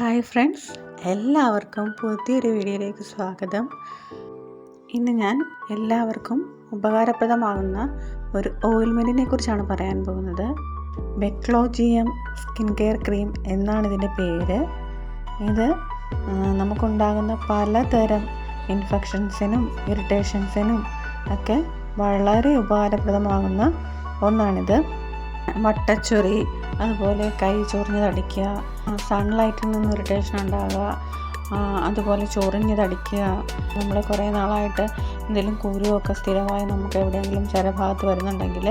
Hi friends എല്ലാവർക്കും പുതിയൊരു വീഡിയോയിലേക്ക് സ്വാഗതം. ഇന്ന് ഞാൻ എല്ലാവർക്കും ഉപകാരപ്രദമാകുന്ന ഒരു ഓയിൽമെന്റിനെ കുറിച്ചാണ് പറയാൻ പോകുന്നത്. ബെക്ലോജിയം സ്കിൻ കെയർ ക്രീം എന്നാണ് ഇതിന്റെ പേര്. ഇത് നമുക്കുണ്ടാകുന്ന പലതരം ഇൻഫെക്ഷൻസിനും ഇറിറ്റേഷൻസിനും ഒക്കെ വളരെ ഉപകാരപ്രദമാകുന്ന ഒന്നാണിത്. വട്ടച്ചൊറി അതുപോലെ കൈ ചൊറിഞ്ഞ് തടിക്കുക സൺലൈറ്റിൽ നിന്ന് ഇറിറ്റേഷൻ ഉണ്ടാകുക അതുപോലെ ചൊറിഞ്ഞ് തടിക്കുക നമ്മൾ കുറേ നാളായിട്ട് എന്തെങ്കിലും കുരുവൊക്കെ സ്ഥിരമായി നമുക്ക് എവിടെയെങ്കിലും ചരഭാഗത്ത് വരുന്നുണ്ടെങ്കിൽ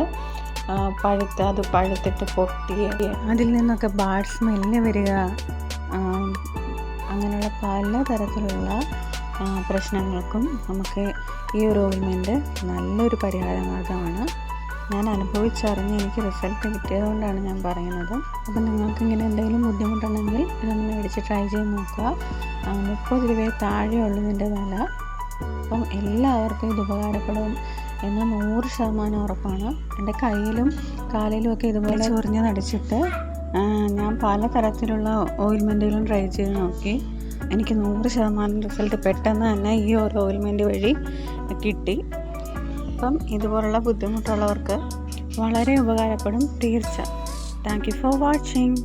പഴുത്ത് അത് പഴുത്തിട്ട് പൊട്ടി അതിൽ നിന്നൊക്കെ ബാഡ് സ്മെല്ല് വരിക അങ്ങനെയുള്ള പല തരത്തിലുള്ള പ്രശ്നങ്ങൾക്കും നമുക്ക് ഈ ഒരു ഓയിൽമെന്റ് നല്ലൊരു പരിഹാരമാർഗമാണ് ഞാൻ അനുഭവിച്ചറിഞ്ഞ് എനിക്ക് റിസൾട്ട് കിട്ടിയതുകൊണ്ടാണ് ഞാൻ പറയുന്നത്. അപ്പം നിങ്ങൾക്ക് ഇങ്ങനെ എന്തെങ്കിലും ബുദ്ധിമുട്ടുണ്ടെങ്കിൽ ഇതൊന്ന് മേടിച്ച് ട്രൈ ചെയ്ത് നോക്കുക. മുപ്പത് രൂപയെ താഴെയുള്ളൂ ഇതിന്റെ വില. അപ്പം എല്ലാവർക്കും ഇത് ഉപകാരപ്പെടും എന്ന് നൂറ് ശതമാനം ഉറപ്പാണ്. എന്റെ കയ്യിലും കാലിലും ഒക്കെ ഇതുപോലെ ചൊറിഞ്ഞ് നടിച്ചിട്ട് ഞാൻ പല തരത്തിലുള്ള ഓയിൽമെന്റുകളും ട്രൈ ചെയ്ത് നോക്കി. എനിക്ക് നൂറ് ശതമാനം റിസൾട്ട് പെട്ടെന്ന് തന്നെ ഈ ഒരു ഓയിൽമെന്റ് വഴി കിട്ടി. അപ്പം ഇതുപോലുള്ള ബുദ്ധിമുട്ടുള്ളവർക്ക് വളരെ ഉപകാരപ്പെടും. തീർച്ച. Thank you for watching